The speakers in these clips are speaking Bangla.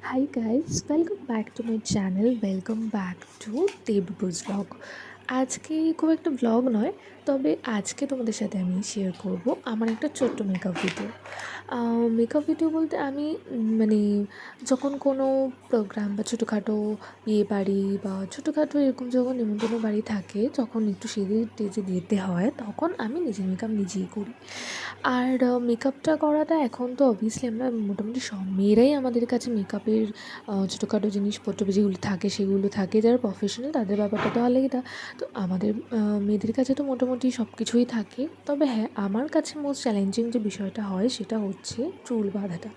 Hi guys, welcome back to my channel. Welcome back to Debbruj blog আজকে খুব একটা ব্লগ নয় তবে আজকে তোমাদের সাথে আমি শেয়ার করব আমার একটা ছোট্ট মেকআপ ভিডিও মেকআপ ভিডিও বলতে আমি মানে যখন কোনো প্রোগ্রাম বা ছোটোখাটো বিয়ে বাড়ি বা ছোটোখাটো এরকম যখন নিমন্ত্রণ বাড়ি থাকে যখন একটু সেজে টেজে দিতে হয়, তখন আমি নিজের মেকআপ নিজেই করি। আর মেকআপটা করাটা এখন তো অবভিয়াসলি আমরা মোটামুটি সব মেয়েরাই আমাদের কাছে মেকআপের ছোটোখাটো জিনিসপত্র যেগুলো থাকে সেগুলো থাকে, যারা প্রফেশনাল তাদের ব্যাপারটা তো আলাদা। তো আমাদের মেয়েদের কাছে তো মোটামুটি সব কিছুই থাকে। তবে হ্যাঁ আমার কাছে মোস্ট চ্যালেঞ্জিং যে বিষয়টা হয় সেটা হচ্ছে চুল বাঁধাটা।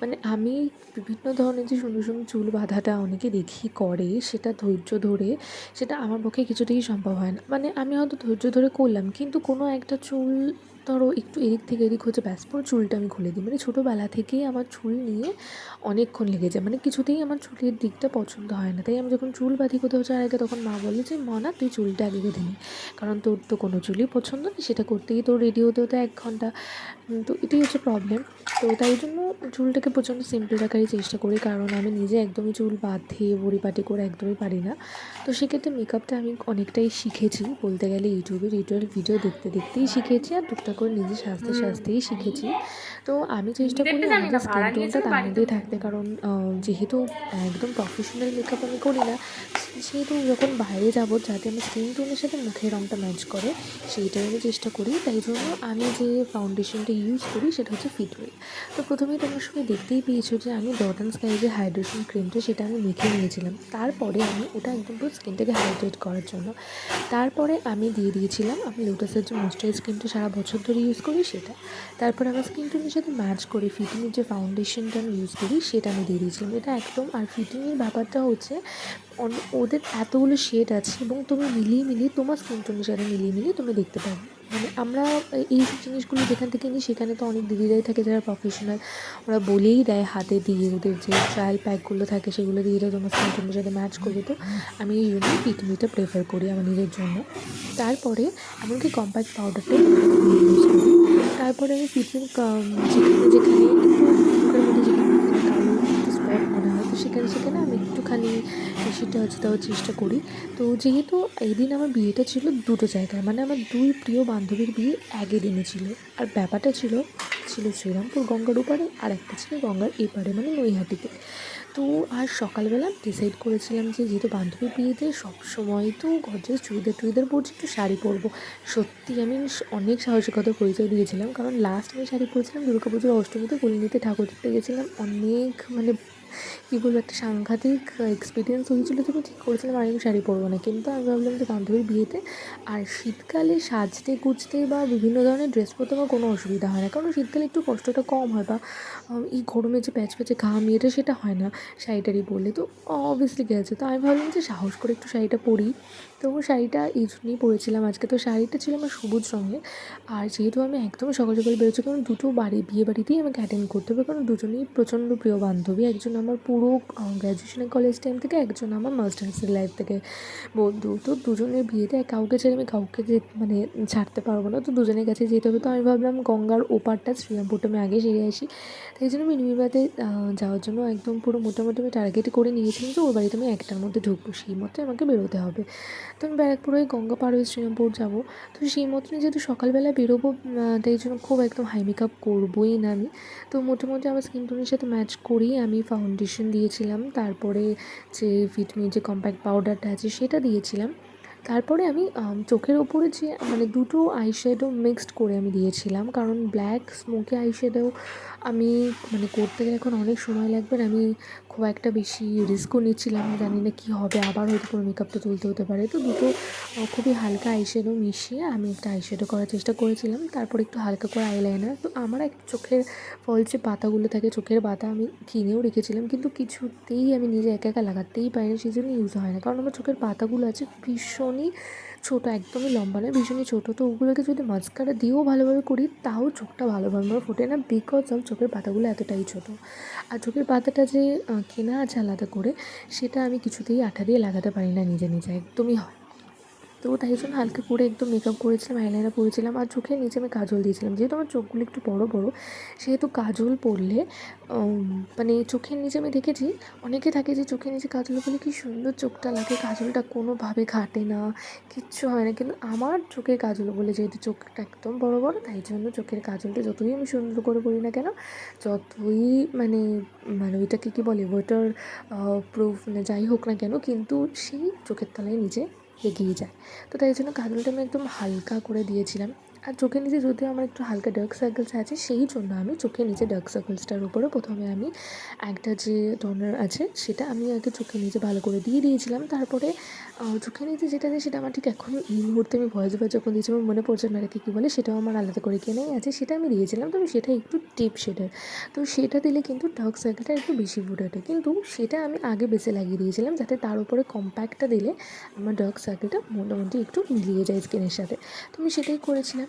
মানে আমি বিভিন্ন ধরনের যে সুন্দর সুন্দর চুল বাঁধাটা অনেকে দেখি করে, সেটা ধৈর্য ধরে, সেটা আমার পক্ষে কিছুতেই সম্ভব হয় না। মানে আমি হয়তো ধৈর্য ধরে করলাম, কিন্তু কোনো একটা চুল ধরো একটু এদিক থেকে এদিক হচ্ছে ব্যাস পুরো চুলটা আমি খুলে দিই। মানে ছোটোবেলা থেকেই আমার চুল নিয়ে অনেকক্ষণ লেগে যায়। মানে কিছুতেই আমার চুলের দিকটা পছন্দ হয় না। তাই আমি যখন চুল বাঁধি কোথাও যাওয়ার আগে তখন মা বলে যে মনা তুই চুলটা আগে বেঁধে নি। কারণ তোর তো কোনো চুলই পছন্দ নেই। সেটা করতেই তোর রেডি হতে হতে এক ঘণ্টা। তো এটাই হচ্ছে প্রবলেম তো তাই জন্য চুলটাকে প্রচণ্ড সিম্পল রাখারই চেষ্টা করি। কারণ আমি নিজে একদমই চুল বাঁধে পরিপাটি করে একদমই পারি না। তো সেক্ষেত্রে মেকআপটা আমি অনেকটাই শিখেছি। বলতে গেলে ইউটিউবে ইউটিউবের ভিডিও দেখতে দেখতেই শিখেছি আর টুকটাক করে নিজে সাজতে সাজতেই শিখেছি। তো আমি চেষ্টা করি আমাদের না, স্কিন টোনটা তার মধ্যেই থাকতে। কারণ যেহেতু একদম প্রফেশনাল মেকআপ আমি করি না সেহেতু যখন বাইরে যাব যাতে আমার স্কিন টোনের সাথে মুখের রঙটা ম্যাচ করে সেইটাই আমি চেষ্টা করি। তাই জন্য আমি যে ফাউন্ডেশনটা ইউজ করি সেটা হচ্ছে ফিটওয়েল তো প্রথমেই তোমার সঙ্গে দেখতেই পেয়েছ যে আমি ডট অ্যান্ড স্কাই যে হাইড্রেশন ক্রিমটা সেটা আমি মেখে নিয়েছিলাম। তারপরে আমি ওটা একদম পুরো স্কিনটাকে হাইড্রেট করার জন্য। তারপরে আমি দিয়ে দিয়েছিলাম আমি লোটাসের যে ময়েশ্চারাইজ ক্রিমটা সারা বছর ধরে ইউজ করি সেটা। তারপরে আমার স্কিন টোনের সাথে ম্যাচ করে ফিটিংয়ের যে ফাউন্ডেশনটা আমি ইউজ করি, সেটা আমি দিয়ে দিয়েছিলাম এটা একদম, আর ফিটিংয়ের ব্যাপারটা হচ্ছে ওদের এতগুলো শেড আছে এবং তুমি মিলিয়ে মিলিয়ে তোমার স্কিন টোনের সাথে মিলিয়ে মিলিয়ে তুমি দেখতে পাবে মানে আমরা এই জিনিসগুলো যেখান থেকে নিই, সেখানে তো অনেক দিদিরাই থাকে যারা প্রফেশনাল ওরা বলেই দেয় হাতে দিয়ে ওদের যে ট্রায়াল প্যাকগুলো থাকে, সেগুলো দিয়ে দেয় তোমার স্কিন সাথে ম্যাচ করবে তো। আমি এই জন্য পিটমিটা প্রেফার করি আমার নিজের জন্য। তারপরে এমনকি কম্প্যাক্ট পাউডারটা ইউজ করি তারপরে আমি পিটমিট যেখানে যেখানে সেখানে সেখানে আমি একটুখানি সেটা হচ্ছে দেওয়ার চেষ্টা করি। তো যেহেতু এই দিন আমার বিয়েটা ছিল দুটো জায়গায় মানে আমার দুই প্রিয় বান্ধবীর বিয়ে একই দিনে ছিল। আর ব্যাপারটা ছিল ছিল শ্রীরামপুর গঙ্গার ওপারে, আর একটা ছিল গঙ্গার এপারে মানে নৈহাটিতে। তো আর সকালবেলা ডিসাইড করেছিলাম যে যেহেতু বান্ধবীর বিয়েতে সবসময় তো গর্জেস চুড়িদার টুড়িদার পরছি, একটু শাড়ি পরবো। সত্যি আমি অনেক সাহসিকতার পরিচয় দিয়েছিলাম, কারণ লাস্ট আমি শাড়ি পরেছিলাম দুর্গা পুজোর অষ্টমীতে কলিনীতে ঠাকুর দেখতে গেছিলাম। অনেক মানে কী বলব একটা সাংঘাতিক এক্সপিরিয়েন্স হয়েছিল তো আমি ঠিক করেছিলাম, আর আমি শাড়ি পরবো না। কিন্তু আমি ভাবলাম যে বান্ধবীর বিয়েতে, আর শীতকালে সাজতে, গুজতে বা বিভিন্ন ধরনের ড্রেস পরতে আমার কোনো অসুবিধা হয় না। কারণ শীতকালে একটু কষ্টটা কম হয় বা এই গরমে যে প্যাচ প্যাচে ঘাম ইয়েটা সেটা হয় না শাড়িটারি পরলে তো অবভিয়াসলি গেছে। তো আমি ভাবলাম যে সাহস করে একটু শাড়িটা পরি। তো শাড়িটা এই জন্যই পরেছিলাম। আজকে তো শাড়িটা ছিল আমার সবুজ রঙের। আর যেহেতু আমি একদম সকাল সকাল বেরোচ্ছি, কারণ দুটো বাড়ি, বিয়ে বাড়িতেই আমাকে অ্যাটেন্ড করতে হবে। কারণ দুজনেই প্রচণ্ড প্রিয় বান্ধবী। একজন আমার পুরো গ্র্যাজুয়েশনের কলেজ টাইম থেকে একজন আমার মাস্টার্সের লাইফ থেকে বন্ধু। তো দুজনের বিয়েতে কাউকে ছেড়ে আমি কাউকে যে মানে ছাড়তে পারব না। তো দুজনের কাছে যেতে হবে। তো আমি ভাবলাম গঙ্গার ওপারটা শ্রীরামপুরটা আমি আগে সেরে আসি। তাই জন্য আমি যাওয়ার জন্য একদম পুরো মোটামুটি আমি টার্গেট করে নিয়েছিলাম যে ওর বাড়িতে আমি একটার মধ্যে ঢুকবো। সেই মতো আমাকে বেরোতে হবে। তো আমি ব্যারাকপুর গঙ্গা পার হয়ে শ্রীরামপুর যাব। তো সেই মতনই যেহেতু সকালবেলা বেরোবো তাই জন্য খুব একদম হাই মেকআপ করবোই না আমি। তো মোটামুটি আমার স্কিন টোনের সাথে ম্যাচ করেই আমি ফাউন্ডেশন দিয়েছিলাম তারপরে যে ফিটমি যে কম্প্যাক্ট পাউডারটা আছে সেটা দিয়েছিলাম। তারপরে আমি চোখের ওপরে যে মানে দুটো আইশ্যাডো মিক্সড করে আমি দিয়েছিলাম। কারণ ব্ল্যাক স্মোকি আইশ্যাডো আমি মানে করতে গেলে এখন অনেক সময় লাগবে আমি খুব একটা বেশি রিস্কও নিচ্ছিলাম জানি না কী হবে। আবার হয়তো কোনো মেকআপটা তুলতে হতে পারে। তো দুটো খুবই হালকা আইশ্যাডো মিশিয়ে আমি একটা আইশ্যাডো করার চেষ্টা করেছিলাম। তারপর একটু হালকা করে আইলাইনার তো আমার এক চোখের, ফল যে পাতাগুলো থাকে, চোখের পাতা আমি কিনেও রেখেছিলাম। কিন্তু কিছুতেই আমি নিজে একা একা লাগাতেই পারি সেই জন্য ইউজ হয় না। কারণ আমার চোখের পাতাগুলো আছে ভীষণই ছোটো, একদমই লম্বা নয়, ভীষণই ছোটো তো ওগুলোকে যদি মাস্কারা দিয়েও ভালোভাবে করি, তাও চোখটা ভালোভাবে ফোটে না বিকজ অফ চোখের পাতাগুলো এতটাই ছোটো আর চোখের পাতাটা যে কেনা আছে আলাদা করে, সেটা আমি কিছুতেই আঠা দিয়ে লাগাতে পারি না নিজে নিজে, একদমই হয়। তো তাই জন্য হালকা করে একদম মেকআপ করেছিলাম আইলাইনার পরেছিলাম আর চোখের নিচে আমি কাজল দিয়েছিলাম। যেহেতু আমার চোখগুলো একটু বড় বড়, সেহেতু কাজল পরলে মানে চোখের নিচে আমি দেখেছি, অনেকে থাকে যে চোখের নিচে কাজল পরলে কি সুন্দর চোখটা লাগে, কাজলটা কোনোভাবে ঘাটে না, কিচ্ছু হয় না। কিন্তু আমার চোখের কাজল বলে যেহেতু চোখটা একদম বড় বড়, তাই জন্য চোখের কাজলটা যতই আমি সুন্দর করে করি না কেন, যতই মানে মানে ওইটাকে কী বলে ওয়াটার প্রুফ মানে যাই হোক না কেন, কিন্তু সেই চোখের তলায় নিচে এগিয়ে যায়। তো তাই জন্য কাজলটা আমি একদম হালকা করে দিয়েছিলাম। আর চোখের নিচে যদিও আমার একটু হালকা ডার্ক সার্কেলস আছে, সেই জন্য আমি চোখের নিচে ডার্ক সার্কেলসটার উপরে প্রথমে আমি একটা যে টোনার আছে, সেটা আমি আগে চোখের নিচে ভালো করে দিয়ে দিয়েছিলাম। তারপরে চোখের নিচে যেটা আছে সেটা আমার ঠিক এখন এই মুহূর্তে আমি ভয়েস ওভার যখন দিয়েছি, আমার মনে পড়ছে না রেখে কী বলে, সেটাও আমার আলাদা করে কেনাই আছে, সেটা আমি দিয়েছিলাম। তবে সেটা একটু টিপ শেডের তো সেটা দিলে কিন্তু ডার্ক সার্কেলটা একটু বেশি ফুটে ওঠে। কিন্তু সেটা আমি আগে বেছে লাগিয়ে দিয়েছিলাম, যাতে তার উপরে কম্প্যাক্টটা দিলে আমার ডার্ক সার্কেলটা মোটামুটি একটু মিলিয়ে যায় স্কিনের সাথে। তো আমি সেটাই করেছিলাম।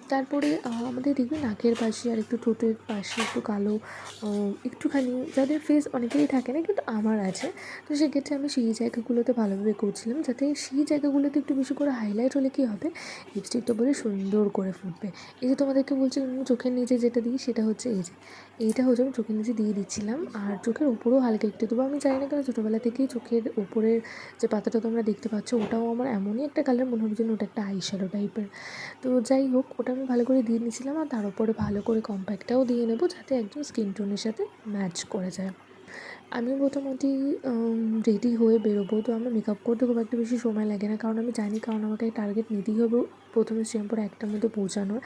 তারপরে আমাদের দেখবে নাকের পাশে আর একটু ঠোঁটের পাশে একটু কালো একটুখানি যাদের ফেস অনেকেরই থাকে না, কিন্তু আমার আছে। তো সেক্ষেত্রে আমি সেই জায়গাগুলোতে ভালোভাবে করছিলাম যাতে সেই জায়গাগুলোতে একটু বেশি করে হাইলাইট হলে কী হবে? লিপস্টিক তো বলে সুন্দর করে ফুটবে। এই যে তোমাদেরকে বলছিলাম চোখের নিচে যেটা দিই সেটা হচ্ছে এই যে, এইটা হচ্ছে আমি চোখের নিচে দিয়ে দিচ্ছিলাম। আর চোখের উপরেও হালকা একটু দেবো। আমি জানি না কেন ছোটোবেলা থেকেই চোখের উপরের যে পাতাটা তোমরা দেখতে পাচ্ছ, ওটাও আমার এমনই একটা কালার মনে হবে যেন ওটা একটা আইশ্যাডো টাইপের তো যাই হোক, ওটা আমি ভালো করে দিয়ে নিয়েছিলাম আর তার উপরে ভালো করে কম্প্যাক্টটাও দিয়ে নেব যাতে একদম স্কিন টোনের সাথে ম্যাচ করে যায়। আমি মোটামুটি রেডি হয়ে বেরোবো, তো আমার মেকআপ করতে খুব একটা বেশি সময় লাগে না। কারণ আমি জানি কারণ আমাকে টার্গেট নিতেই হবে। প্রথমে শ্রীরামপুর একটার মধ্যে পৌঁছানোর।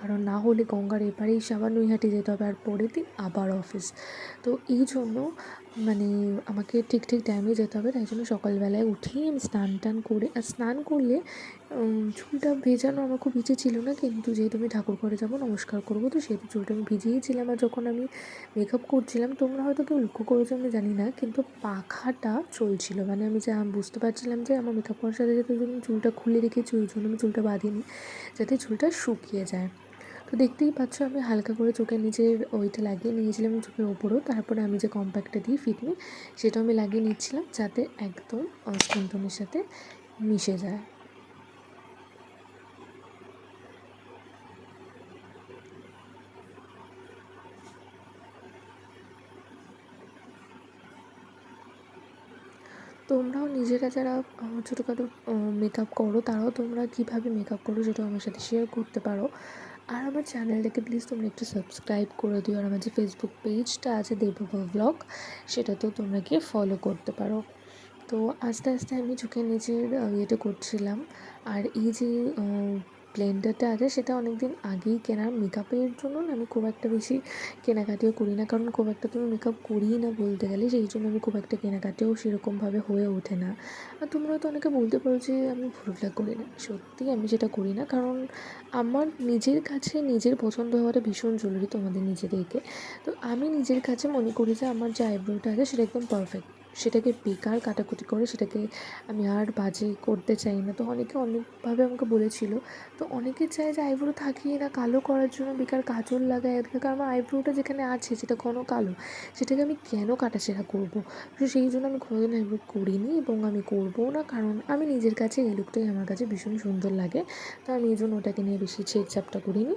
কারণ না হলে গঙ্গার এপারেই সাবার নৈহাটি যেতে হবে আর পরের দিন আবার অফিস তো এই জন্য মানে আমাকে ঠিক ঠিক টাইমে যেতে হবে। তাই জন্য সকালবেলায় উঠেই আমি স্নান টান করে, আর স্নান করলে চুলটা ভেজানো আমার খুব ইচ্ছে ছিল না, কিন্তু যেহেতু আমি ঠাকুর ঘরে যাব, নমস্কার করব, তো সেহেতু চুলটা আমি ভিজিয়েছিলাম আর যখন আমি মেকআপ করছিলাম, তোমরা হয়তো কেউ লক্ষ্য করেছ, আমি জানি না, কিন্তু পাখাটা চলছিল। মানে আমি যা বুঝতে পারছিলাম যে আমার মেকআপ করার সাথে সাথে চুলটা খুলে রেখেছি ওই জন্য আমি চুলটা বাঁধিনি যাতে চুলটা শুকিয়ে যায়। তো দেখতেই পাচ্ছ, আমি হালকা করে চোখের নিচের ওইটা লাগিয়ে নিয়েছিলাম চোখের ওপরেও, তারপরে আমি যে কম্প্যাক্টটা দিই ফিটমি সেটা আমি লাগিয়ে নিচ্ছিলাম, যাতে একদম স্কিন টোনের সাথে মিশে যায়। তোমরাও নিজেরা যারা ছোটোখাটো মেকআপ করো, তারাও তোমরা কীভাবে মেকআপ করো সেটাও আমার সাথে শেয়ার করতে পারো। আর আমার চ্যানেলটাকে প্লিজ তোমরা একটু সাবস্ক্রাইব করে দিও। আর আমার যে ফেসবুক পেজটা আছে দেববা ব্লগ সেটাতেও তোমরা গিয়ে ফলো করতে পারো। তো আস্তে আস্তে আমি চোখের নিচের ইয়েটা করছিলাম। আর এই যে ব্লেন্ডারটা আছে সেটা অনেক দিন আগেই কেনা। মেকআপের জন্য আমি খুব একটা বেশি কেনাকাটিও করি না, কারণ খুব একটা তো আমি মেকআপ করিই না বলতে গেলে। সেই জন্য আমি খুব একটা কেনাকাটিও সেরকমভাবে হয়ে ওঠে না। আর তোমরা হয়তো অনেকে বলতে পারো যে, আমি ভুলভাল করি না। সত্যি আমি সেটা করি না, কারণ আমার নিজের কাছে নিজের পছন্দ হওয়াটা ভীষণ জরুরি তোমাদের নিজেদেরকে। তো আমি নিজের কাছে মনে করি যে, আমার যে আইব্রোটা আছে, সেটা একদম পারফেক্ট সেটাকে বেকার কাটাকুটি করে সেটাকে আমি আর বাজে করতে চাই না। তো অনেকে অনেকভাবে আমাকে বলেছিল, তো অনেকে চায় যে আইব্রো থাকিয়ে না কালো করার জন্য বেকার কাজল লাগায় কারণ আমার আইব্রোটা যেখানে আছে সেটা ঘন কালো। সেটাকে আমি কেন কাটাছেড়া করব? তো সেই জন্য আমি কোনোদিন আইব্রো করিনি এবং আমি করব না। কারণ আমি নিজের কাছে এই লুকটাই আমার কাছে ভীষণ সুন্দর লাগে। তো আমি এই জন্য ওটাকে নিয়ে বেশি ছেড়চাপটা করিনি।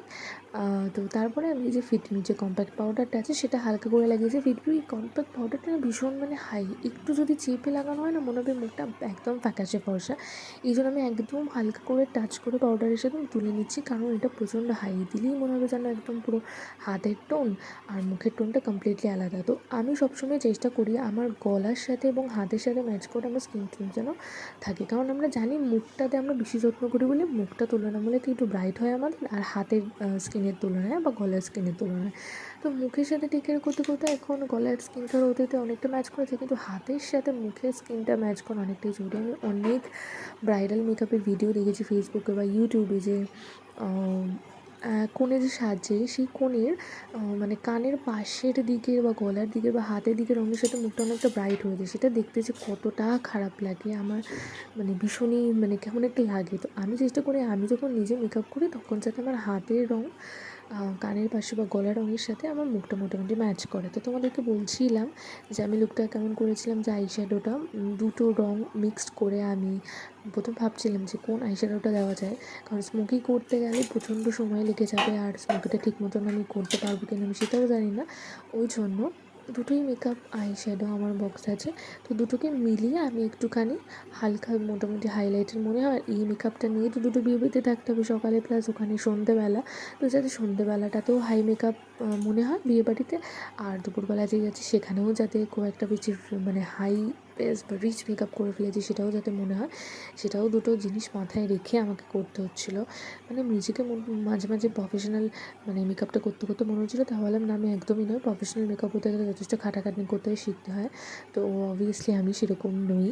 তো তারপরে আমি যে ফিটমি যে কম্প্যাক্ট পাউডারটা আছে, সেটা হালকা করে লাগিয়েছি। ফিটমি কম্প্যাক্ট পাউডারটা ভীষণ মানে হাই একটু যদি চেপে লাগানো হয় না, মনে হবে মুখটা একদম ফ্যাকাশে ফর্সা। এই জন্য আমি একদম হালকা করে টাচ করে পাউডারের সাথে তুলে নিচ্ছি, কারণ এটা প্রচণ্ড হাই দিলেই মনে হবে যেন একদম পুরো হাতের টোন আর মুখের টোনটা কমপ্লিটলি আলাদা। তো আমি সবসময় চেষ্টা করি আমার গলার সাথে এবং হাতের সাথে ম্যাচ করে আমার স্কিন টোন যেন থাকে। কারণ আমরা জানি মুখটাতে আমরা বেশি যত্ন করি বলে মুখটা তুলনামূলক একটু ব্রাইট হয় আমাদের, আর হাতের স্কিনের তুলনায় বা গলার স্কিনের তুলনায়। তো মুখের সাথে টেকের করতে করতে এখন গলার স্কিনটার হতে অনেকটা ম্যাচ করেছে, কিন্তু হাতের সাথে মুখের স্কিনটা ম্যাচ করা অনেকটাই জরুরি। আমি অনেক ব্রাইডাল মেকআপের ভিডিও দেখেছি ফেসবুকে বা ইউটিউবে যে কোণে যে সাজে, সেই কোণের মানে কানের পাশের দিকের বা গলার দিকের বা হাতের দিকের রঙের সাথে মুখটা অনেকটা ব্রাইট হয়ে যায়। সেটা দেখতে যে কতটা খারাপ লাগে, আমার মানে ভীষণই মানে কেমন একটা লাগে। তো আমি চেষ্টা করি, আমি যখন নিজে মেকআপ করি, তখন যাতে আমার হাতের রঙ কানের পাশে বা গলার রঙের সাথে আমার মুখটা মোটামুটি ম্যাচ করে। তো তোমাদেরকে বলছিলাম যে আমি লুকটা কেমন করেছিলাম যে আই শ্যাডোটা দুটো রং মিক্সড করে আমি প্রথম ভাবছিলাম যে কোন আই শ্যাডোটা দেওয়া যায়। কারণ স্মোকি করতে গেলে প্রচণ্ড সময় লেগে যাবে আর স্মোকিটা ঠিক মতন আমি করতে পারব কিনা আমি সেটাও জানি না। ওই জন্য দুটোই মেকআপ আই শ্যাডো আমার বক্স আছে। তো দুটোকে মিলিয়ে আমি একটুখানি হালকা মোটামুটি হাইলাইটের মনে হয়। এই মেকআপটা নিয়ে তো দুটো বিয়েবাড়িতে থাকতে হবে সকালে প্লাস ওখানে সন্ধ্যেবেলা তো যাতে সন্ধ্যেবেলাটাতেও হাই মেকআপ মনে হয় বিয়ে বাড়িতে আর দুপুরবেলা যে যাচ্ছি সেখানেও যাতে খুব একটা বেশি মানে হাই বেস রিচ মেকআপ করে ফেলেছি সেটাও যাতে মনে হয়, সেটাও দুটো জিনিস মাথায় রেখে আমাকে করতে হচ্ছিল। মানে নিজেকে মাঝে মাঝে প্রফেশনাল মানে মেকআপটা করতে করতে মনে হচ্ছিল তাহলে না আমি একদমই নয় প্রফেশনাল মেকআপ হতে গেলে যথেষ্ট খাটাখাটনি করতে হয়, শিখতে হয়। তো অবভিয়াসলি আমি সেরকম নই।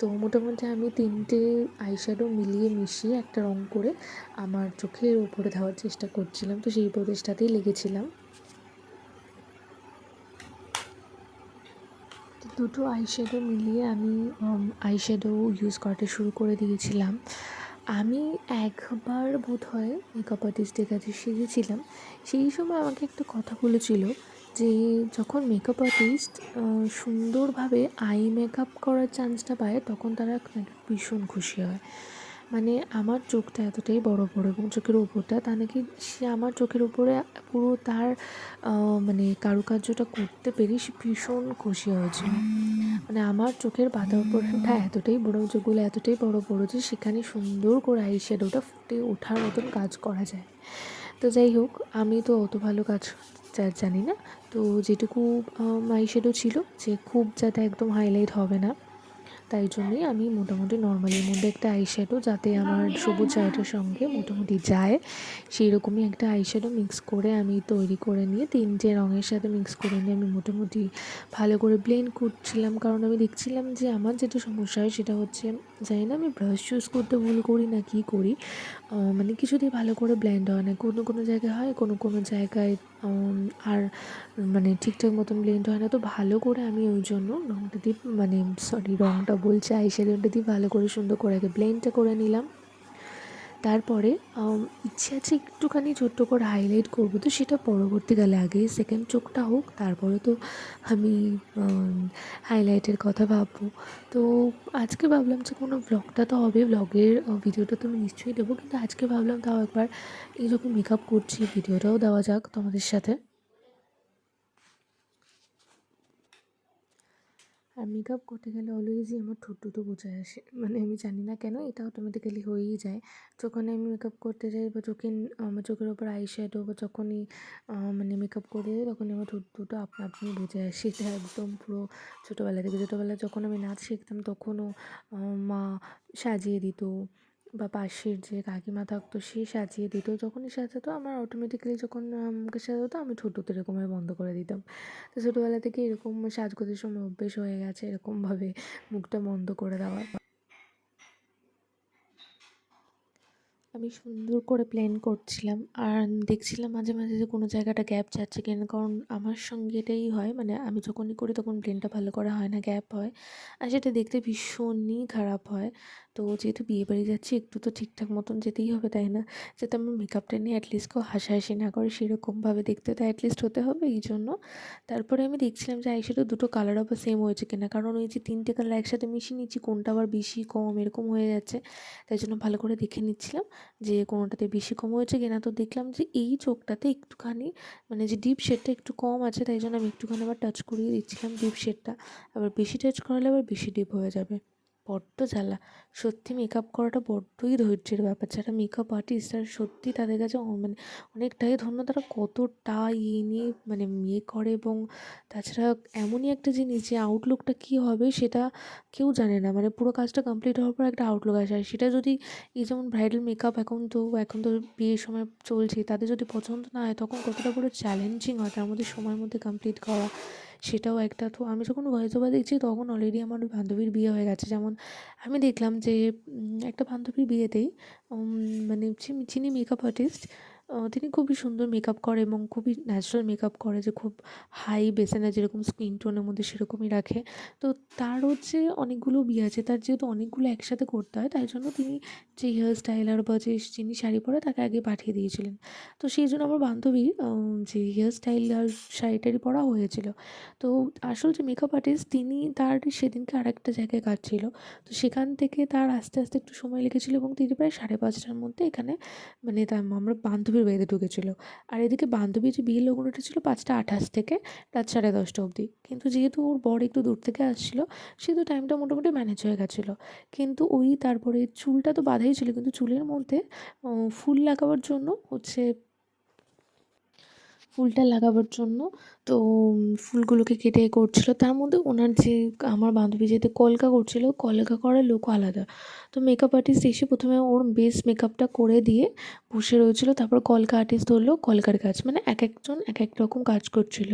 তো মোটামুটি আমি তিনটে আইশ্যাডো মিলিয়ে মিশিয়ে একটা রঙ করে আমার চোখের উপরে দেওয়ার চেষ্টা করছিলাম, তো সেই প্রচেষ্টাতেই লেগেছিলাম। দুটো আইশ্যাডো মিলিয়ে আমি আইশ্যাডো ইউজ করাটা শুরু করে দিয়েছিলাম। আমি একবার বোধ হয় মেকআপ আর্টিস্টের কাছে শিখেছিলাম সেই সময় আমাকে একটু কথা বলেছিল যে, যখন মেকআপ আর্টিস্ট সুন্দরভাবে আই মেকআপ করার চান্সটা পায়, তখন তারা ভীষণ খুশি হয়। মানে আমার চোখটা এতটাই বড় বড় এবং চোখের ওপরটা, তা নাকি সে আমার চোখের ওপরে পুরো তার মানে কারুকার্যটা করতে পেরে সে ভীষণ খুশি হয়েছিল মানে আমার চোখের পাতা উপরটা এতটাই বড় চোখগুলো এতটাই বড় বড় যে, সেখানে সুন্দর করে আই শ্যাডোটা ফুটে ওঠার মতন কাজ করা যায়। তো যাই হোক, আমি তো অত ভালো কাজ জানি না। তো যেটুকু আই শ্যাডো ছিল, যে খুব যাতে একদম হাইলাইট হবে না। তাই জন্যই আমি মোটামুটি নর্মালির মধ্যে একটা আইশ্যাডো যাতে আমার সবুজ শাড়িটার সঙ্গে মোটামুটি যায়। সেই রকমই একটা আইশ্যাডো মিক্স করে আমি তৈরি করে নিয়ে তিনটে রঙের সাথে মিক্স করে নিয়ে আমি মোটামুটি ভালো করে ব্লেন্ড করছিলাম। কারণ আমি দেখছিলাম যে আমার যেটা সমস্যা হয় সেটা হচ্ছে, জানি না আমি ব্রাশ ইউজ করতে ভুল করি না কী করি। মানে কিছুতেই ভালো করে ব্লেন্ড হয় না। কোনো কোনো জায়গায় হয়, কোনো কোনো জায়গায় আর মানে ঠিকঠাক মতন ব্লেন্ড হয় না। তো ভালো করে আমি ওই জন্য রঙটা দিয়ে মানে সরি রঙটা বলছে আই আইশ্যাডোটা দিয়ে ভালো করে সুন্দর করে আগে ব্লেন্ডটা করে নিলাম। তারপরে ইচ্ছে আছে একটুখানি ছোট্ট করে হাইলাইট করব, তো সেটা পরবর্তীকালে আগে সেকেন্ড চোখটা হোক, তারপরে তো আমি হাইলাইটের কথা ভাববো। তো আজকে ভাবলাম যে কোনো ব্লগটা তো হবে ব্লগের ভিডিওটা তো আমি নিশ্চয়ই দেবো, কিন্তু আজকে ভাবলাম তাও একবার এই যখন মেকআপ করছি ভিডিওটাও দেওয়া যাক তোমাদের সাথে। আর মেকআপ করতে গেলে অলওয়েজই আমার ঠোঁট দুটো বোঝায় আসে। মানে আমি জানি না কেন এটা অটোমেটিক্যালি হয়েই যায়। যখন আমি মেকআপ করতে যাই বা চোখে আমার চোখের ওপর আই শ্যাডো বা যখনই মানে মেকআপ করে যাই, তখনই আমার ঠোঁট দুটো আপনা আপনি বোঝায় আসে। এটা একদম পুরো ছোটোবেলা থেকে। ছোটোবেলায় যখন আমি নাচ শিখতাম তখনও মা সাজিয়ে দিত। বা পাশের যে কাকিমা থাকতো, সে সাজিয়ে দিত। যখনই সাজাতো, আমার অটোমেটিক্যালি যখন আমাকে সাজাতো, আমি ছোটোতে এরকমভাবে বন্ধ করে দিতাম। তো ছোটোবেলা থেকে এরকম সাজগোজের সময় অভ্যেস হয়ে গেছে, এরকমভাবে মুখটা বন্ধ করে দেওয়ার আমি সুন্দর করে প্ল্যান করছিলাম। আর দেখছিলাম মাঝে মাঝে যে কোনো জায়গাটা গ্যাপ যাচ্ছে কিনা, কারণ আমার সঙ্গে এটাই হয় মানে আমি যখনই করি তখন প্লেনটা ভালো করা হয় না গ্যাপ হয়। আর সেটা দেখতে ভীষণই খারাপ হয়। তো যেহেতু বিয়ে বাড়ি যাচ্ছি, একটু তো ঠিকঠাক মতন যেতেই হবে, তাই না? যাতে আমার মেকআপটা নিয়ে অ্যাটলিস্ট কেউ হাসাহাসি না করে, সেরকমভাবে দেখতে তো অ্যাটলিস্ট হতে হবে, এই জন্য। তারপরে আমি দেখছিলাম যে আইশ্যাডো দুটো কালার আবার সেম হয়েছে কিনা, কারণ ওই যে তিনটে কালার একসাথে মিশিয়ে নিচ্ছি, কোনটা আবার বেশি কম, এরকম হয়ে যাচ্ছে। তাই জন্য ভালো করে দেখে নিচ্ছিলাম। যে কোনোটাতে বেশি কম হয়েছে কিনা তো দেখলাম যে এই চোখটাতে একটুখানি মানে যে ডিপ শেডটা একটু কম আছে তাই জন্য আমি একটুখানি আবার টাচ করিয়ে দিচ্ছিলাম ডিপ শেডটা আবার বেশি টাচ করালে আবার বেশি ডিপ হয়ে যাবে। বড্ড জ্বালা। সত্যি মেকআপ করাটা বড্ডই ধৈর্যের ব্যাপার। যারা মেকআপ আর্টিস্ট তারা সত্যি তাদের কাছে মানে অনেকটাই ধন্য। তারা কতটা ইয়ে নিয়ে মানে ইয়ে করে এবং তাছাড়া এমনই একটা জিনিস যে আউটলুকটা কী হবে সেটা কেউ জানে না। মানে পুরো কাজটা কমপ্লিট হওয়ার পর একটা আউটলুক আসে। আর সেটা যদি এই যেমন ব্রাইডাল মেকআপ এখন তো এখন তো বিয়ের সময় চলছে, তাদের যদি পছন্দ না হয়, তখন কতটা বড় চ্যালেঞ্জিং হয় তার মধ্যে সময়ের মধ্যে কমপ্লিট করা। সেটাও একটা। তো আমি যখন ভয়েস ওভার দেখছি, তখন অলরেডি আমার ওই বান্ধবীর বিয়ে হয়ে গেছে। যেমন আমি দেখলাম যে একটা বান্ধবীর বিয়েতেই মানে যিনি মেকআপ আর্টিস্ট তিনি খুবই সুন্দর মেকআপ করে এবং খুবই ন্যাচারাল মেকআপ করে, যে খুব হাই বেসেনে যেরকম স্কিন টোনের মধ্যে সেরকমই রাখে। তো তার হচ্ছে অনেকগুলো বিয়ে আছে, তার যেহেতু অনেকগুলো একসাথে করতে হয়, তাই জন্য তিনি যে হেয়ার স্টাইলার বা যে যিনি শাড়ি পরে, তাকে আগে পাঠিয়ে দিয়েছিলেন। তো সেই জন্য আমার বান্ধবী যে হেয়ার স্টাইলার শাড়িটারি পরা হয়েছিল। তো আসল যে মেকআপ আর্টিস্ট তিনি তার সেদিনকে আরেকটা জায়গায় কাজ ছিল তো সেখান থেকে তার আস্তে আস্তে একটু সময় লেগেছিল এবং তিনি প্রায় সাড়ে পাঁচটার মধ্যে এখানে মানে তার, আমরা বান্ধবীর বাড়িতে ঢুকেছিল। আর এদিকে বান্ধবীর যে বিয়ের লগ্নটা ছিল পাঁচটা আঠাশ থেকে রাত সাড়ে দশটা অবধি। কিন্তু যেহেতু ওর বর একটু দূর থেকে আসছিল, সেহেতু টাইমটা মোটামুটি ম্যানেজ হয়ে গেছিল। কিন্তু ওই তারপরে চুলটা তো বাঁধাই ছিল, কিন্তু চুলের মধ্যে ফুল লাগাবার জন্য হচ্ছে ফুলটা লাগাবার জন্য। তো ফুলগুলোকে কেটে করছিল। তার মধ্যে ওনার যে, আমার বান্ধবী যেতে কলকা করছিল, কলকা করার লোকও আলাদা। তো মেকআপ আর্টিস্ট এসে প্রথমে ওর বেস মেকআপটা করে দিয়ে বসে রয়েছিলো। তারপর কলকা আর্টিস্ট ধরলো কলকার কাজ। মানে এক একজন এক এক রকম কাজ করছিল।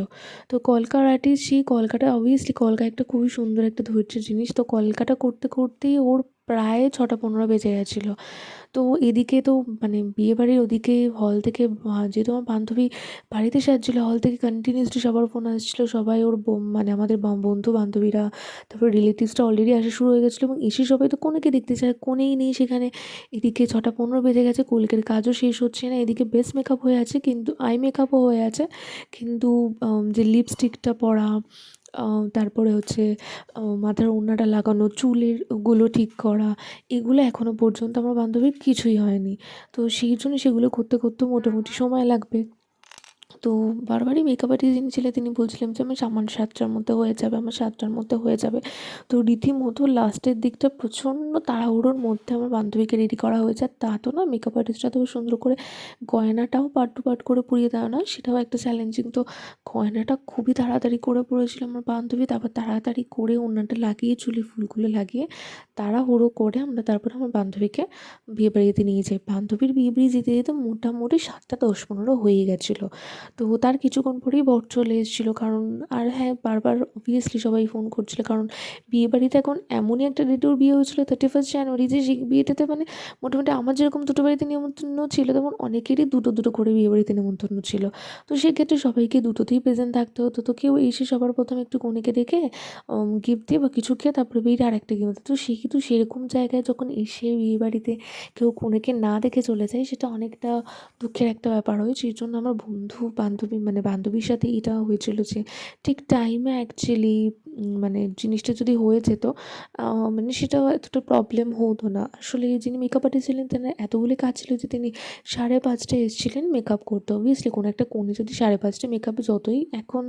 তো কলকার আর্টিস্ট সেই কলকাটা অবভিয়াসলি কলকা একটা খুবই সুন্দর একটা ধৈর্যের জিনিস। তো কলকাটা করতে, করতেই ওর প্রায় ছটা পনেরো বেজে গেছিল। তো এদিকে তো মানে বিয়েবাড়ির ওদিকে হল থেকে যেহেতু আমার বান্ধবী বাড়িতে সাজছিলো হল থেকে কন্টিনিউসলি সবার ফোন আসছিল, সবাই ওর মানে আমাদের বন্ধু বান্ধবীরা, তারপর রিলেটিভসটা অলরেডি আসা শুরু হয়ে গেছিল এবং এসে সবাই তো কনেকে দেখতে চায়, কনেই নেই সেখানে। এদিকে ছটা পনেরো বেজে গেছে, কলকের কাজও শেষ হচ্ছে না, এদিকে বেস মেকআপ হয়ে আছে, কিন্তু আই মেকআপও হয়ে আছে, কিন্তু যে লিপস্টিকটা পরা তারপরে হচ্ছে মাথার ওড়নাটা লাগানো চুলেরগুলো ঠিক করা এগুলো এখনও পর্যন্ত আমার বান্ধবীর কিছুই হয়নি। তো সেই জন্য সেগুলো করতে করতে মোটামুটি সময় লাগবে। তো বারবারই মেকআপ আর্টিস্ট যিনি ছিলেন, তিনি বলছিলেন যে, আমার সামান সাতটার মধ্যে হয়ে যাবে, আমার সাতটার মধ্যে হয়ে যাবে। তো রীতিমতো লাস্টের দিকটা প্রচণ্ড তাড়াহুড়োর মধ্যে আমার বান্ধবীকে রেডি করা হয়েছে। আর তা তো না মেকআপ আর্টিস্টরা তো সুন্দর করে গয়নাটাও পার্ট টু পার্ট করে পুড়িয়ে দেওয়া না সেটাও একটা চ্যালেঞ্জিং তো গয়নাটা খুবই তাড়াতাড়ি করে পড়েছিল আমার বান্ধবী, তারপর তাড়াতাড়ি করে ওনাটা লাগিয়ে, চুলে ফুলগুলো লাগিয়ে তাড়াহুড়ো করে আমরা তারপরে আমার বান্ধবীকে বিয়ে বাড়িতে নিয়ে যাই। বান্ধবীর বিয়ে বাড়ি যেতে যেতে মোটামুটি সাতটা দশ পনেরো হয়ে গেছিল। তো তার কিছুক্ষণ পরেই বর চলে এসেছিল কারণ, আর হ্যাঁ বারবার অবভিয়াসলি সবাই ফোন করছিল কারণ বিয়ে বাড়িতে এখন এমনই একটা ডেটের বিয়ে হয়েছিলো থার্টি ফার্স্ট জানুয়ারি যে সেই বিয়েটাতে মানে মোটামুটি আমার যেরকম দুটো বাড়িতে নিমন্ত্রণ ছিল তেমন অনেকেরই দুটো দুটো করে বিয়ে বাড়িতে নিমন্ত্রণ ছিল। তো সেক্ষেত্রে সবাইকে দুটোতেই প্রেজেন্ট থাকতে হতো। তো কেউ এসে সবার প্রথমে একটু কনেকে দেখে গিফট দিয়ে বা কিছু খেয়ে তারপরে বিয়েটা আরেকটা গিফট তো সে কিন্তু সেরকম জায়গায় যখন এসে বিয়ে বাড়িতে কেউ কনেকে না দেখে চলে যায়, সেটা অনেকটা দুঃখের একটা ব্যাপার হয়। সেই জন্য আমার বন্ধু বান্ধবী মানে বান্ধবীর সাথে এটা হয়েছিল যে ঠিক টাইমে অ্যাকচুয়ালি মানে জিনিসটা যদি হয়ে যেত মানে সেটা এতটা প্রবলেম হতো না। আসলে যিনি মেকআপ আর্টিস্ট ছিলেন, তেনার এতগুলি কাজ ছিল যে তিনি সাড়ে পাঁচটায় এসেছিলেন মেকআপ করতে। অবভিয়াসলি কোনো একটা কোণে যদি সাড়ে পাঁচটা মেকআপে যতই এখন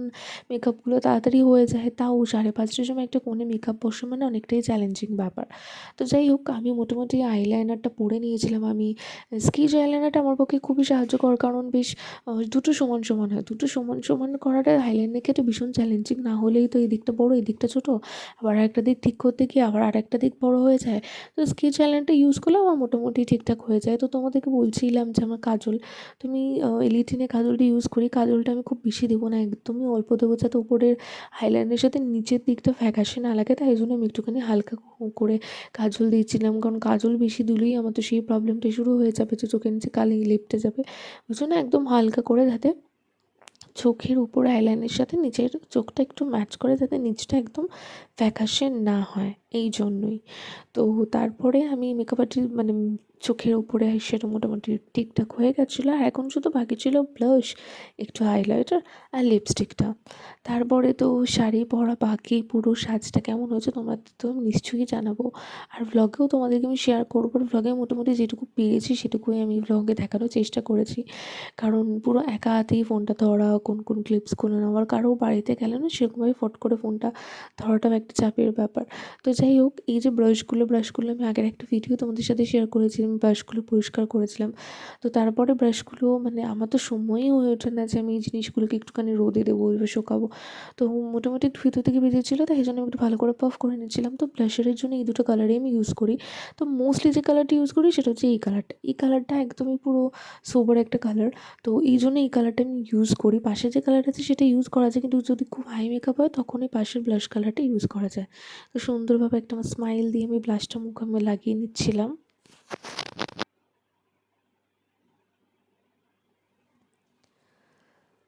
মেকআপগুলো তাড়াতাড়ি হয়ে যায়, তাও সাড়ে পাঁচটার সময় একটা কোণে মেকআপ বসে মানে অনেকটাই চ্যালেঞ্জিং ব্যাপার। তো যাই হোক, আমি মোটামুটি আইলাইনারটা পরে নিয়েছিলাম। আমি স্কিচ আইলাইনারটা আমার পক্ষে খুবই সাহায্যকর, কারণ বেশ দুটো সমান সমান হয়। দুটো সমান সমান করাটা হাইলাইনের ক্ষেত্রে ভীষণ চ্যালেঞ্জিং না হলেই তো এই দিকটা বড় এই দিকটা ছোটো। আবার আরেকটা দিক ঠিক করতে গিয়ে আবার আরেকটা দিক বড় হয়ে যায়। তো স্কেচ আইলাইনারটা ইউজ করলে আমার মোটামুটি ঠিকঠাক হয়ে যায়। তো তোমাদেরকে বলছিলাম যে আমার কাজল, তুমি এলিটিনে কাজলটা ইউজ করি। কাজলটা আমি খুব বেশি দেবো না, একদমই অল্প দেবো যাতে উপরের হাইলাইনের সাথে নিচের দিকটা ফ্যাকাশে না লাগে। তাই জন্য আমি একটুখানি হালকা করে কাজল দিয়েছিলাম। কারণ কাজল বেশি দিলেই আমার তো সেই প্রবলেমটা শুরু হয়ে যাবে যে চোখের নিচে কালি লেপটে যাবে। ওই জন্য একদম হালকা করে যাতে চোখের উপর আইলাইনের সাথে নিচের চোখটা একটু ম্যাচ করে যাতে নিচটা একদম ফ্যাকাশে না হয়, এই জন্যই। তো তারপরে আমি মেকআপ আর্টিস্ট মানে চোখের উপরে সেটা মোটামুটি ঠিকঠাক হয়ে গেছিল। আর এখন শুধু বাকি ছিল ব্লাশ একটু হাইলাইটার আর লিপস্টিকটা তারপরে তো শাড়ি পরা বাকি, পুরো সাজটা কেমন হয়েছে তোমাদের তো নিশ্চয়ই জানাব। আর ভ্লগেও তোমাদেরকে আমি শেয়ার করব ভ্লগে মোটামুটি যেটুকু পেরেছি সেটুকুই আমি ভ্লগে দেখানোর চেষ্টা করেছি। কারণ পুরো একা হাতেই ফোনটা ধরা, কোন কোন ক্লিপস করে নেওয়ার কারও বাড়িতে গেলে না সেরকমভাবে ফট করে ফোনটা ধরাটাও একটা চাপের ব্যাপার। তো যাই হোক, এই যে ব্রাশগুলো ব্রাশগুলো আমি আগের একটা ভিডিও তোমাদের সাথে শেয়ার করেছিলাম ব্রাশগুলো পরিষ্কার করেছিলাম। তো তারপরে ব্রাশগুলো মানে আমার তো সময়ই হয়ে ওঠে না যে আমি এই জিনিসগুলোকে একটুখানি রোদে দেবো, এবার শুকাবো। তো মোটামুটি ভিতর থেকে বেরিয়েছিলো, তাই জন্য আমি একটু ভালো করে পাফ করে নিয়েছিলাম তো ব্লাশারের জন্য এই দুটো কালারই আমি ইউজ করি। তো মোস্টলি যে কালারটা ইউজ করি সেটা হচ্ছে এই কালারটা এই কালারটা একদমই পুরো সোবার একটা কালার তো এই জন্য এই কালারটা আমি ইউজ করি। পাশে যে কালার আছে সেটা ইউজ করা যায়, কিন্তু যদি খুব হাই মেকআপ হয় তখন এই পাশের ব্লাশ কালারটা ইউজ করা যায়। তো সুন্দরভাবে একটা আমার স্মাইল দিয়ে আমি ব্লাশটা মুখে লাগিয়ে নিচ্ছিলাম।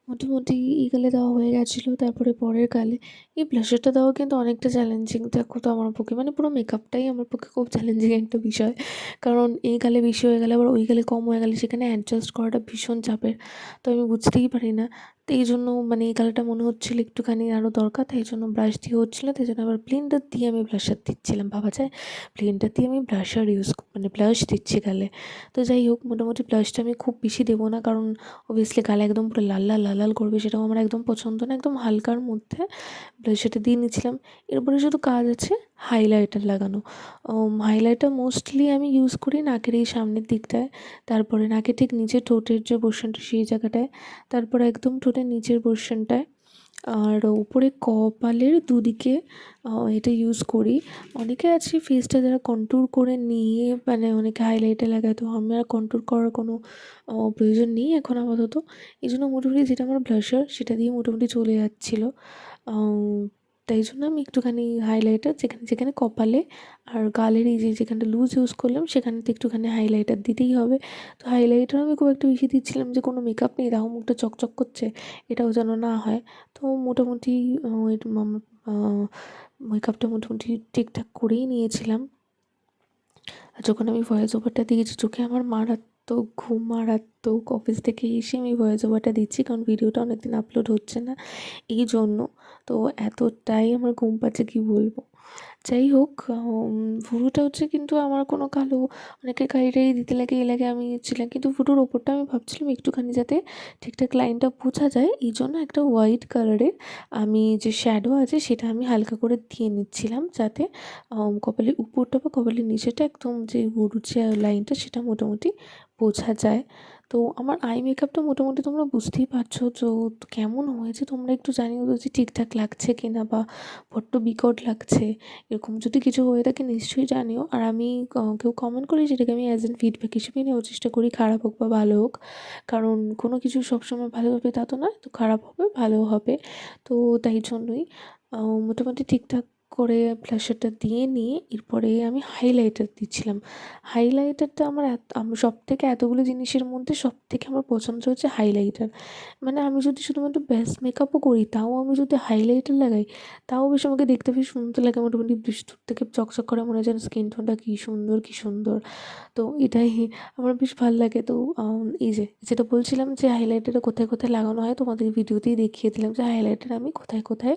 মোটামুটি এই কালে দেওয়া হয়ে গেছিল, তারপরে পরের কালে এই ব্লাশারটা দেওয়া কিন্তু অনেকটা চ্যালেঞ্জিং দেখো তো আমার পক্ষে। মানে পুরো মেকআপটাই আমার পক্ষে খুব চ্যালেঞ্জিং একটা বিষয়। কারণ এই কালে বেশি হয়ে গেলে, আবার ওই কালে কম হয়ে গেলে সেখানে অ্যাডজাস্ট করাটা ভীষণ চাপের। তো আমি বুঝতেই পারি না। তো এই জন্য মানে এই গালটা মনে হচ্ছিল একটুখানি আরও দরকার, তাই জন্য ব্রাশ দিয়ে হচ্ছিল, তাই জন্য আবার প্লেনটার দিয়ে আমি ব্লাশার দিচ্ছিলাম। ভাবা যায় প্লেনটার দিয়ে আমি ব্লাশার ইউজ মানে ব্লাশ দিচ্ছি গালে। তো যাই হোক, মোটামুটি ব্লাশটা আমি খুব বেশি দেবো না, কারণ অবভিয়াসলি গালে একদম পুরো লাল লাল লাল লাল করবে, সেটাও আমার একদম পছন্দ না, একদম হালকার মধ্যে ব্লাশারটা দিয়ে নিচ্ছিলাম। এরপরে শুধু কাজ আছে হাইলাইটার লাগানো। হাইলাইটার মোস্টলি আমি ইউজ করি নাকের এই সামনের দিকটায়। তারপরে নাকের ঠিক নিচে ঠোঁটের যে পোর্শনটা, সেই জায়গাটায়। তারপরে একদম ঠোঁটের নিচের পোর্শনটায়। আর উপরে কপালের দুদিকে এটা ইউজ করি। অনেকে আছে ফেসটা যারা কন্ট্রোল করে নিয়ে মানে অনেকে হাইলাইটে লাগায়। তো আমি আর কন্ট্যুর করার কোনো প্রয়োজন নেই এখন আপাতত। এই জন্য মোটামুটি যেটা আমার ব্লাশার সেটা দিয়ে মোটামুটি চলে যাচ্ছিল। তাই জন্য আমি একটুখানি হাইলাইটার যেখানে যেখানে কপালে আর গালের এই যে যেখানটা লুজ ইউজ করলাম সেখানটা একটুখানি হাইলাইটার দিতেই হবে। তো হাইলাইটার আমি খুব একটা বেশি দিচ্ছিলাম যে কোনো মেকআপ নেই, তাও মুখটা চকচক করছে, এটাও যেন না হয়। তো মোটামুটি মেকআপটা মোটামুটি ঠিকঠাক করেই নিয়েছিলাম। আর যখন আমি ভয়েস ওভারটা দিয়েছি, চোখে আমার মারাত্মক ঘুম, মারাত্মক অফিস থেকে এসে আমি ভয়েস ওভারটা দিচ্ছি, কারণ ভিডিওটা অনেকদিন আপলোড হচ্ছে না। এই জন্য তো এতটাই আমার ঘুম পাচ্ছে, কী বলব? যাই হোক ভুরুটা হচ্ছে কিন্তু আমার কোনো কালো, অনেকে গাড়ি দিতে লাগে, এ লাগে, আমি ছিলাম কিন্তু ভুরুর ওপরটা আমি ভাবছিলাম একটুখানি যাতে ঠিকঠাক লাইনটা বোঝা যায়। এই জন্য একটা হোয়াইট কালারের আমি যে শ্যাডো আছে, সেটা আমি হালকা করে দিয়ে নিচ্ছিলাম যাতে কপালের উপরটা বা কপালের নিচেটা একদম যে ভুরুর যে লাইনটা সেটা মোটামুটি বোঝা যায়। তো আমার আই মেকআপটা মোটামুটি তোমরা বুঝতেই পারছ তো কেমন হয়েছে। তোমরা একটু জানিও তো যে ঠিকঠাক লাগছে কি না বা বড্ড বিকট লাগছে। এরকম যদি কিছু হয়ে থাকে নিশ্চয়ই জানিও। আর আমি কেউ কমেন্ট করি সেটাকে আমি অ্যাজ এন ফিডব্যাক হিসেবেই নেওয়ার চেষ্টা করি, খারাপ হোক বা ভালো হোক। কারণ কোনো কিছু সবসময় ভালো হবে তা তো নয়, তো খারাপ হবে ভালো হবে। তো তাই জন্যই মোটামুটি ঠিকঠাক করে ব্লাশারটা দিয়ে নিয়ে এরপরে আমি হাইলাইটার দিচ্ছিলাম। হাইলাইটারটা আমার এত সব থেকে এতগুলো জিনিসের মধ্যে সব থেকে আমার পছন্দ হচ্ছে হাইলাইটার মানে আমি যদি শুধুমাত্র বেস মেকআপও করি, তাও আমি যদি হাইলাইটার লাগাই, তাও বেশ আমাকে দেখতে বেশ সুন্দর লাগে। মোটামুটি দূর থেকে চকচক করা মনে হয় যেন স্কিন টোনটা কী সুন্দর কী সুন্দর। তো এটাই আমার বেশ ভালো লাগে। তো এই যে, যেটা বলছিলাম যে হাইলাইটারটা কোথায় কোথায় লাগানো হয়, তোমাদের ভিডিওতেই দেখিয়ে দিলাম যে হাইলাইটার আমি কোথায় কোথায়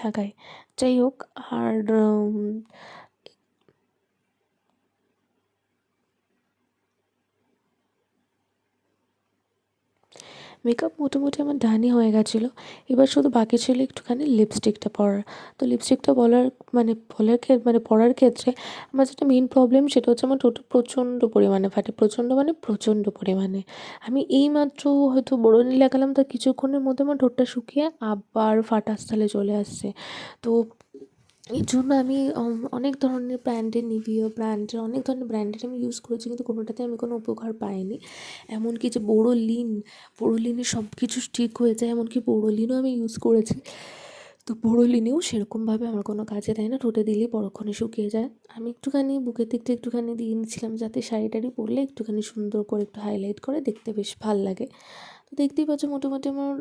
লাগাই। যাই হোক আর মেকআপ মোটামুটি আমার ডানই হয়ে গেছিল। এবার শুধু বাকি ছিল একটুখানি লিপস্টিকটা পরার। তো লিপস্টিকটা বলার মানে বলার মানে পরার ক্ষেত্রে আমার যেটা মেন প্রবলেম সেটা হচ্ছে আমার ঠোঁট প্রচণ্ড পরিমাণে ফাটে। প্রচণ্ড মানে প্রচণ্ড পরিমাণে। আমি এইমাত্র হয়তো বোরোনি লাগালাম তার কিছুক্ষণের মধ্যে আমার ঠোঁটটা শুকিয়ে আবার ফাটার স্থলে চলে আসছে। তো এর জন্য আমি অনেক ধরনের ব্র্যান্ডের নিভিও ব্র্যান্ডের অনেক ধরনের ব্র্যান্ডের আমি ইউজ করেছি, কিন্তু কোনোটাতে আমি কোনো উপকার পাইনি। এমনকি যে বোরোলিন বোরোলিনে সব কিছু ঠিক হয়ে যায়, এমনকি বোরোলিনও আমি ইউজ করেছি। তো বোরোলিনেও সেরকমভাবে আমার কোনো কাজে দেয় না, ঠোঁটে দিলেই পরক্ষণে শুকিয়ে যায়। আমি একটুখানি বুকের দিকটা একটুখানি দিয়ে নিয়েছিলাম যাতে শাড়ি টাড়ি পরলে একটুখানি সুন্দর করে একটু হাইলাইট করে দেখতে বেশ ভালো লাগে। তো দেখতেই পাচ্ছ মোটামুটি আমার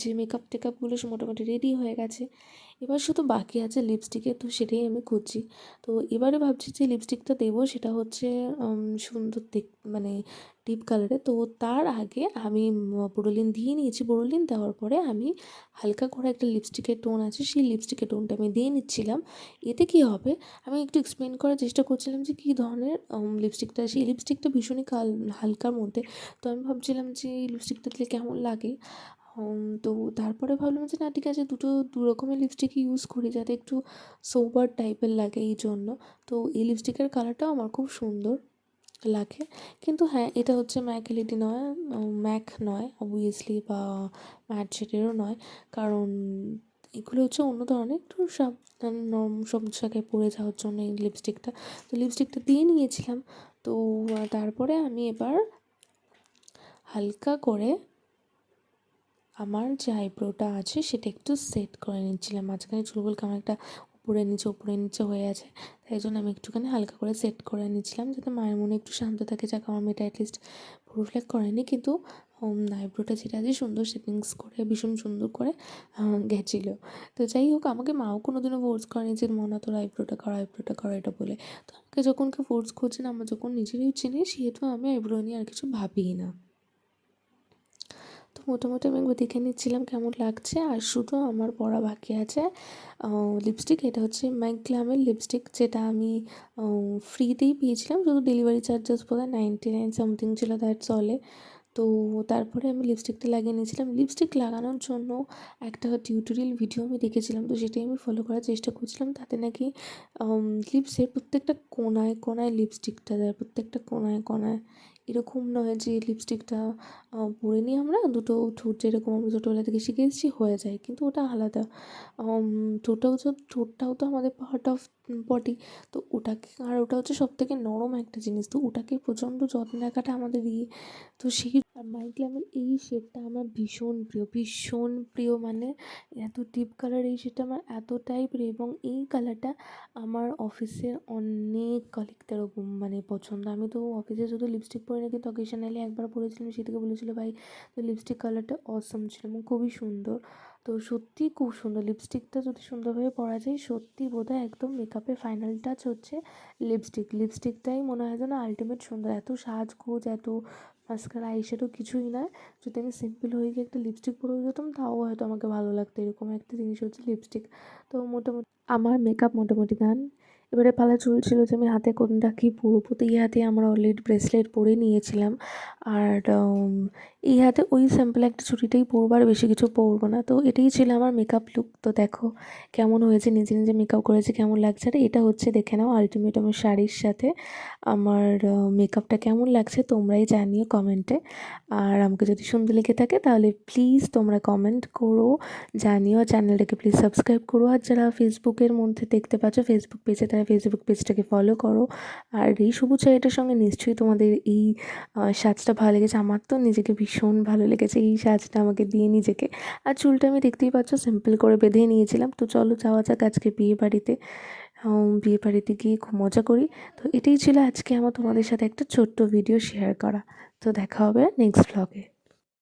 যে মেকআপ টেকআপগুলো মোটামুটি রেডি হয়ে গেছে। এবার শুধু বাকি আছে লিপস্টিকের তো সেটাই আমি খুঁজছি। তো এবারে ভাবছি যে লিপস্টিকটা দেবো, সেটা হচ্ছে সুন্দর দেখ মানে ডিপ কালারে তো তার আগে আমি বোরোলিন দিয়ে নিয়েছি। বোরোলিন দেওয়ার পরে আমি হালকা করে একটা লিপস্টিকের টোন আছে, সেই লিপস্টিকের টোনটা আমি দিয়ে নিচ্ছিলাম। এতে কী হবে? আমি একটু এক্সপ্লেন করার চেষ্টা করছিলাম যে কী ধরনের লিপস্টিকটা সেই লিপস্টিকটা ভীষণই কাল, হালকার মধ্যে। তো আমি ভাবছিলাম যে এই লিপস্টিকটা দিলে কেমন লাগে? তো তারপরে ভাবলাম যে না, ঠিক আছে, দুটো, দু রকমের লিপস্টিকই ইউজ করি যাতে একটু সোবার টাইপের লাগে এই জন্য। তো এই লিপস্টিকের কালারটাও আমার খুব সুন্দর লাগে। কিন্তু হ্যাঁ এটা হচ্ছে ম্যাক এলইডি নয় ম্যাক নয় অবভিয়াসলি বা ম্যাট শেডেরও নয়। কারণ এগুলো হচ্ছে অন্য ধরনের, একটু সাবধান নরম সব জায়গায় পড়ে যাওয়ার জন্য এই লিপস্টিকটা তো লিপস্টিকটা দিয়ে নিয়েছিলাম। তো তারপরে আমি এবার হালকা করে আমার যে আইব্রোটা আছে সেটা একটু সেট করে নিচ্ছিলাম। মাঝখানে চুলগুলো কেমন একটা উপরে নিচে উপরে নিচে হয়ে আছে। তাই জন্য আমি একটুখানি হালকা করে সেট করে নিচ্ছিলাম যাতে মায়ের মনে একটু শান্ত থাকে, যাক আমার মেয়েটা অ্যাটলিস্ট রিফ্লেক্ট করেনি। কিন্তু আইব্রোটা যেটা আছে সুন্দর সেটিংস করে, ভীষণ সুন্দর করে গেছিল। তো যাই হোক, আমাকে মাও কোনো দিনও ফোর্স করেনি যে মনা তোর আইব্রোটা কর আইব্রোটা কর, এটা বলে। তো আমাকে যখন কেউ ফোর্স করছে না, আমার যখন নিজেরই চিনি, সেহেতু আমি আইব্রো নিয়ে আর কিছু ভাবিই না। তো মোটামুটি আমি একবার দেখে নিচ্ছিলাম কেমন লাগছে। আর শুধু আমার পড়া বাকি আছে। লিপস্টিক এটা হচ্ছে ম্যাকগ্লামের লিপস্টিক যেটা আমি ফ্রিতেই পেয়েছিলাম। শুধু ডেলিভারি চার্জেস বোধ হয় নাইনটি নাইন সামথিং ছিল দ্যাট চলে তো তারপরে আমি লিপস্টিকটা লাগিয়ে নিয়েছিলাম। লিপস্টিক লাগানোর জন্য একটা টিউটোরিয়াল ভিডিও আমি দেখেছিলাম, তো সেটাই আমি ফলো করার চেষ্টা করছিলাম। তাতে নাকি লিপসের প্রত্যেকটা কোনায় কোনায় লিপস্টিকটা দেয়, প্রত্যেকটা কোনায় কোনায় এরকম নয় যে লিপস্টিকটা পরে নিই আমরা দুটো ঠোঁট যেরকম আমরা ছোটোবেলা থেকে শিখে এসেছি, হয়ে যায়। কিন্তু ওটা আলাদা। ঠোঁটটাও তো ঠোঁটটাও তো আমাদের পার্ট অফ বডি তো ওটাকে, আর ওটা হচ্ছে সব থেকে নরম একটা জিনিস। তো ওটাকে প্রচণ্ড যত্ন রাখাটা আমাদের ইয়ে। তো সেই মাইগ্লামের এই শেডটা আমার ভীষণ প্রিয় ভীষণ প্রিয় মানে এত ডিপ কালার এই শেডটা আমার এতটাই প্রিয় এবং এই কালারটা আমার অফিসের অনেক কলিগদেরও মানে পছন্দ। আমি তো অফিসে শুধু লিপস্টিক পরে না কিন্তু অকেশনালি একবার পরেছিলাম, সেদিকে বলেছিলো, ভাই, তো লিপস্টিক কালারটা অসম ছিল এবং খুবই সুন্দর। তো সত্যিই খুব সুন্দর লিপস্টিকটা যদি সুন্দরভাবে পরা যায়, সত্যি বোধহয় একদম মেকআপের ফাইনাল টাচ হচ্ছে লিপস্টিক লিপস্টিকটাই মনে হয় যেন আলটিমেট সুন্দর। এত সাজগোজ, এত মাস্কারা আইশ্যাডো কিছুই না। যদি আমি সিম্পল হয়ে গিয়ে একটা লিপস্টিক পরে যেতাম তাও হয়তো আমাকে ভালো লাগতো। এরকম একটা জিনিস হচ্ছে লিপস্টিক তো মোটামুটি, আমার মেকআপ মোটামুটি গান এবারে পালা চলছিল যে আমি হাতে কোনটা কী পরবো? তো এই হাতে আমরা অলরেডি ব্রেসলেট পরে নিয়েছিলাম। আর এই হাতে ওই স্যাম্পল একটা চুড়িটাই পরবো আর বেশি কিছু পরবো না। তো এটাই ছিল আমার মেকআপ লুক তো দেখো কেমন হয়েছে? নিজে নিজে মেকআপ করেছে, কেমন লাগছে? আর এটা হচ্ছে দেখে নাও আলটিমেট আমার শাড়ির সাথে আমার মেকআপটা কেমন লাগছে তোমরাই জানিও কমেন্টে আর আমাকে যদি সুন্দর লেগে থাকে তাহলে প্লিজ তোমরা কমেন্ট করো, জানিও। চ্যানেলটাকে প্লিজ সাবস্ক্রাইব করো। আর যারা ফেসবুকের মধ্যে দেখতে পাচ্ছ ফেসবুক পেজে তারা ফেসবুক পেজটাকে ফলো করো। আর এই সবুজ চাইটার সঙ্গে নিশ্চয়ই তোমাদের এই সাজটা ভালো লেগেছে। আমার তো নিজেকে ভীষণ ভালো লেগেছে এই সাজটা আমাকে দিয়ে নিজেকে। আর চুলটা আমি দেখতেই পাচ্ছ সিম্পল করে বেঁধে নিয়েছিলাম। তো চলো যাওয়া যাক আজকে বিয়ে বাড়িতে। বিয়ে বাড়িতে গিয়ে খুব মজা করি। তো এটাই ছিল আজকে আমার তোমাদের সাথে একটা ছোট্ট ভিডিও শেয়ার করা। তো দেখা হবে নেক্সট ব্লগে